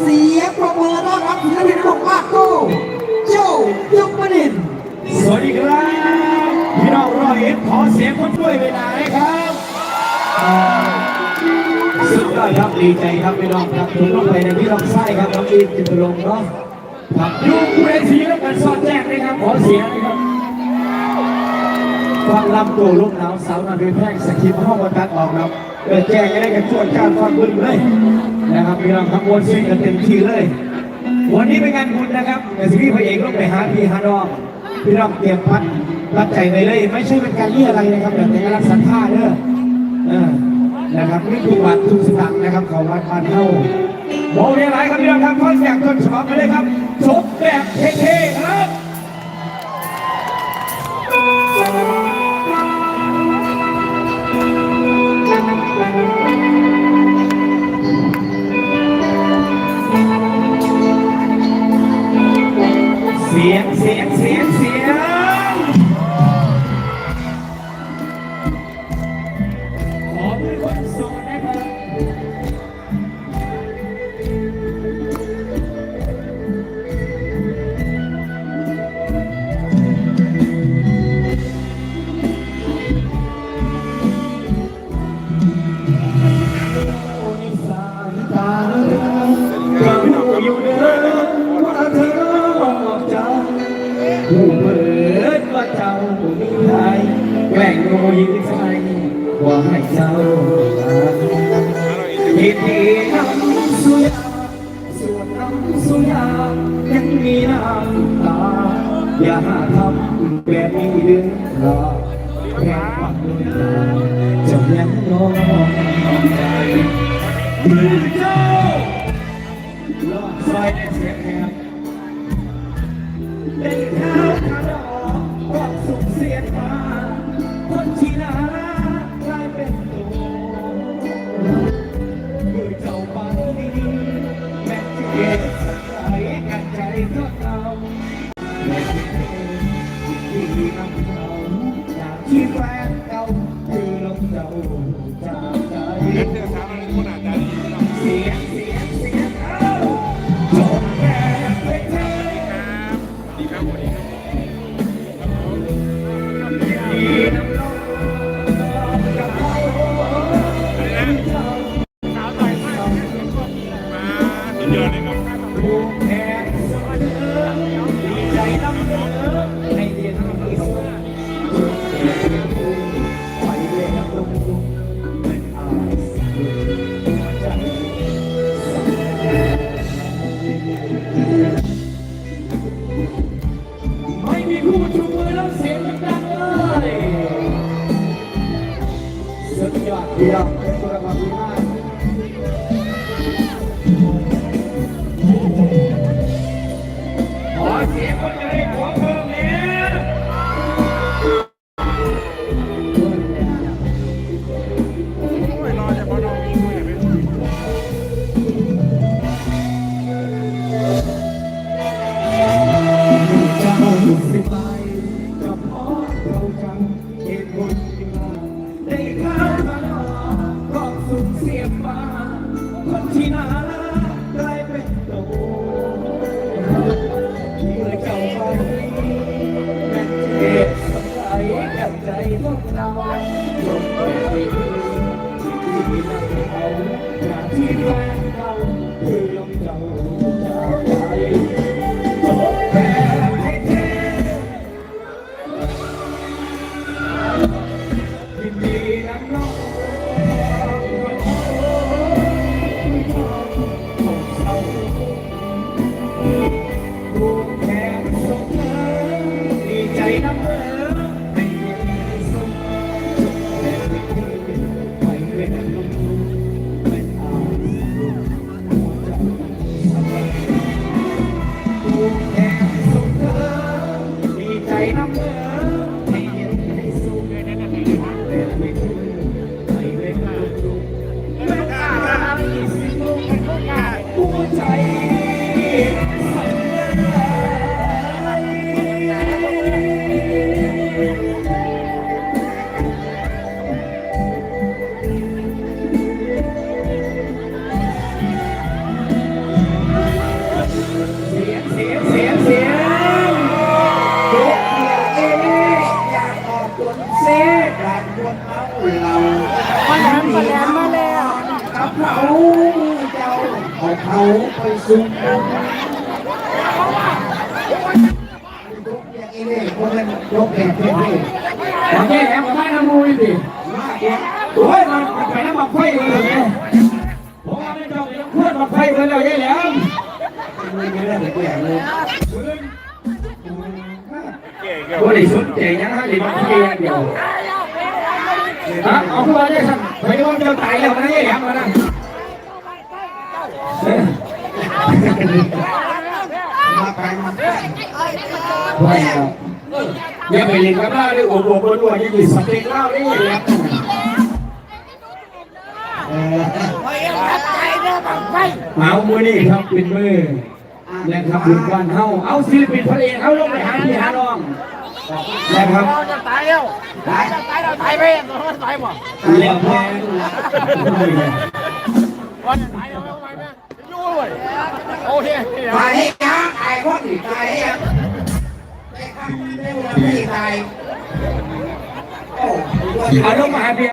เสียงปรบมือต้อนรับศิลปินของภาคโก้โจยกประดิษฐ์สวัสดีครับ พี่น้องรอยเอ็ดขอเสียงคนช่วยเวลาให้ครับสุดยอดครับดีใจครับพี่น้องครับถึงลงไปในพี่น้องไส้ครับน้องอีทจิตรลงเนาะครับอยู่เวทีแล้วกันสอดแจ้งเลยครับขอเสียงเลยครับฟังลำตัวลูกหนาวสาวนาเป็นแพร่งสกิปห้องมาตัดออกครับ เกิดแจ้งจะได้กันชวนการฟังบึ้งเลยนะครับพี่น้องครับวนซิงกันเต็มที่เลย วันนี้เป็นงานบุญนะครับแต่สิพี่พระเอกต้องไปหาพี่ฮานอมพี่น้องเตรียมพัดรัดใจไปเลย ไม่ใช่เป็นการเลี่ยอะไรนะครับแต่เป็นการรักษาท่าเด้อนะครับนี่ทุกวัดทุกสถานนะครับของวัดบ้านเฮาโมเรียนไรครับพี่น้องครับข้อเสียงต้นฉบับไปเลยครับชกแบบเท่ๆครับ เว่าเจ้าผู้มีใครแกล้งโง่ยิ่งใส่ว่าให้เจ้าเหตุที่ทำสุยาส่วนทำสุยายังมีน้ำตา อย่าหาทำแบบนี้เดือดร้อนแค่ความด้วยตาจะยังนอนใจมือเจ้าลอดซอยเสียงแหบ ยงเสียงเสียงเอาจบ Amen. เอาเขาไปซุ่มยกอย่างนี้เลยเพราะมันยกแบบนี้เลยโอเคแอมกับบ้านน้ำมูยดิมากกว่าโอ้ยมันไปน้ำมันไฟเลยเนี่ยผมว่าไม่ต้องไปน้ำขวดมันไฟเลยแล้วยัยแหลมไม่มีเรื่องแปลกเลยบริสุทธิ์ใจยังฮะเดี๋ยวมันเพียเดียวฮะเอาขึ้นมาได้สั่งไปว่าจะตายแล้วนะยัยแหลมมานะ มาไปมาไปอย่าไปเล่นกับเล้าด้วยโอ้โหบนหัวยังมีสเต็กเหล้าได้ยัยแหลมเออเอามือนี่ครับป็นมือนะครับบุญวันเฮาเอาศิลปินเพลงเอาลงไปหาพี่หาน้องนะครับจะตายแล้วได้ตายแล้วตายไปตายบ่เลี้ยงแพงวันตายแล้วไม่ไหวไหมยุ่งเลยโอเค ตายให้ยังตายคนอื่นตายให้ยังไม่ข้ามไม่หมดไม่ตายโอ้เอาลงมาหาพี่